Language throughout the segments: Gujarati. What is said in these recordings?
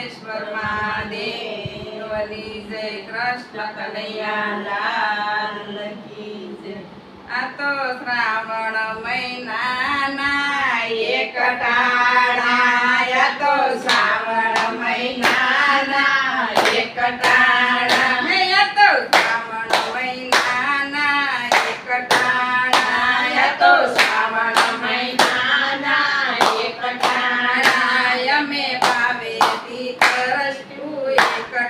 સર્વેશ્વર મહાદેવ જય કૃષ્ણ કનૈયાલાલ આ તો શ્રાવણ મહિનાના એક ટાણા તો શ્રાવણ рождю и как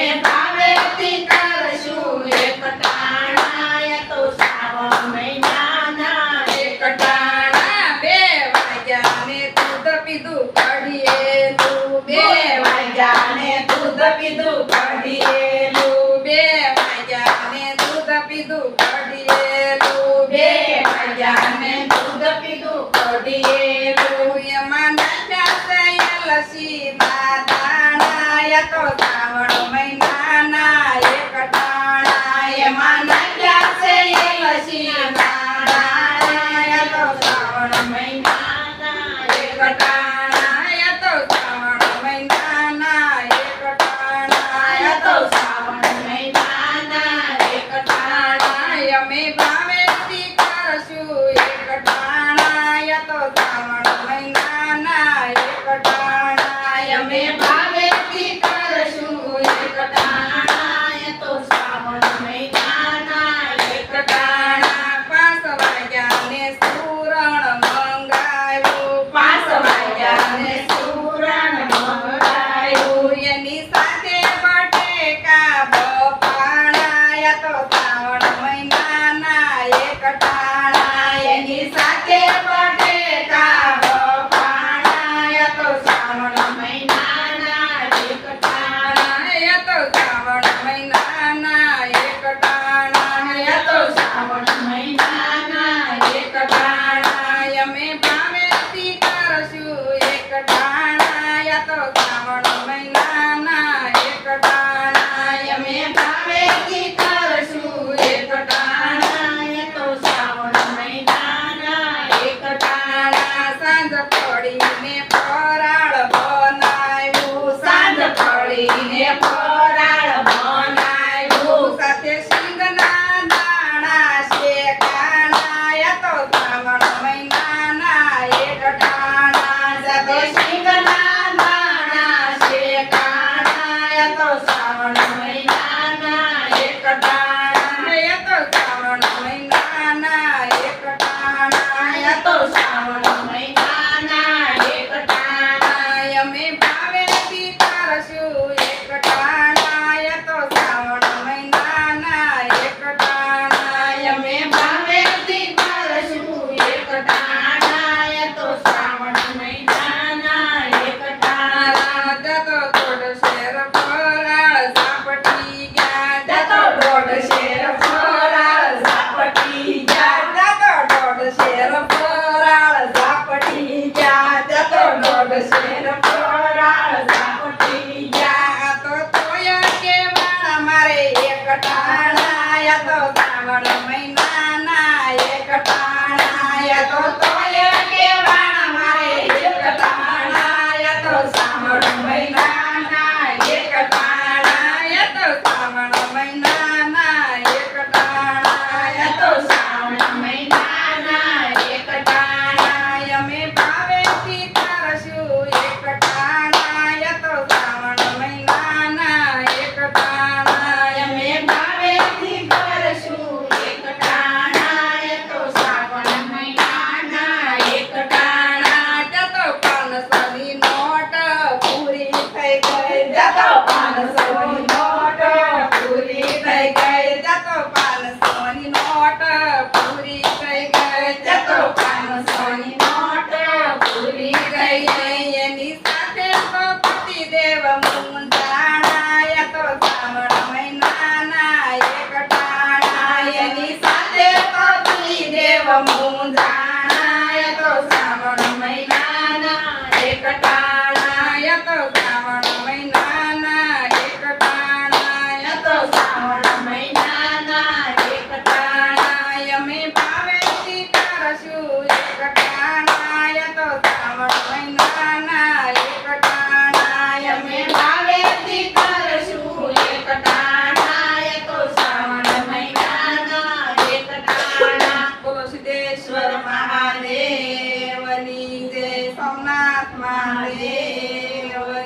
and amém.